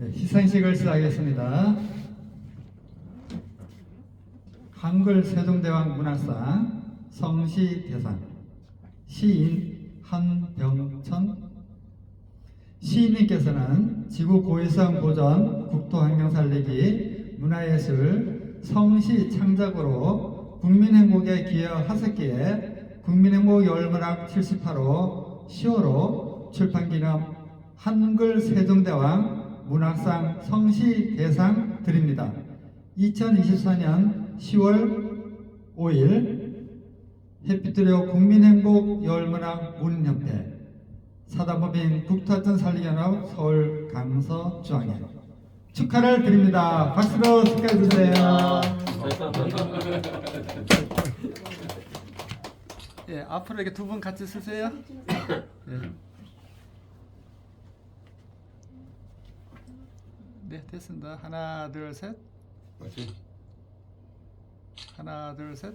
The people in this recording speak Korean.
네, 시상식을 시작하겠습니다. 한글 세종대왕 문학상 성시 대상 시인 한병천 시인님께서는 지구 고유성 보전, 국토환경 살리기, 문화예술, 성시 창작으로 국민행복에 기여하셨기에 국민행복 열문학 78호 10호로 출판기념 한글 세종대왕 문학상 성시 대상 드립니다. 2024년 10월 5일 해피트리오 국민행복 열문학 문협회 사단법인 국토하천 살리기연합 서울 강서 중앙회 축하를 드립니다. 박수로 축하해 주세요. 예, 앞으로 이렇게 두 분 같이 쓰세요. 예. 네, 됐습니다. 하나, 둘, 셋. 하나, 둘, 셋.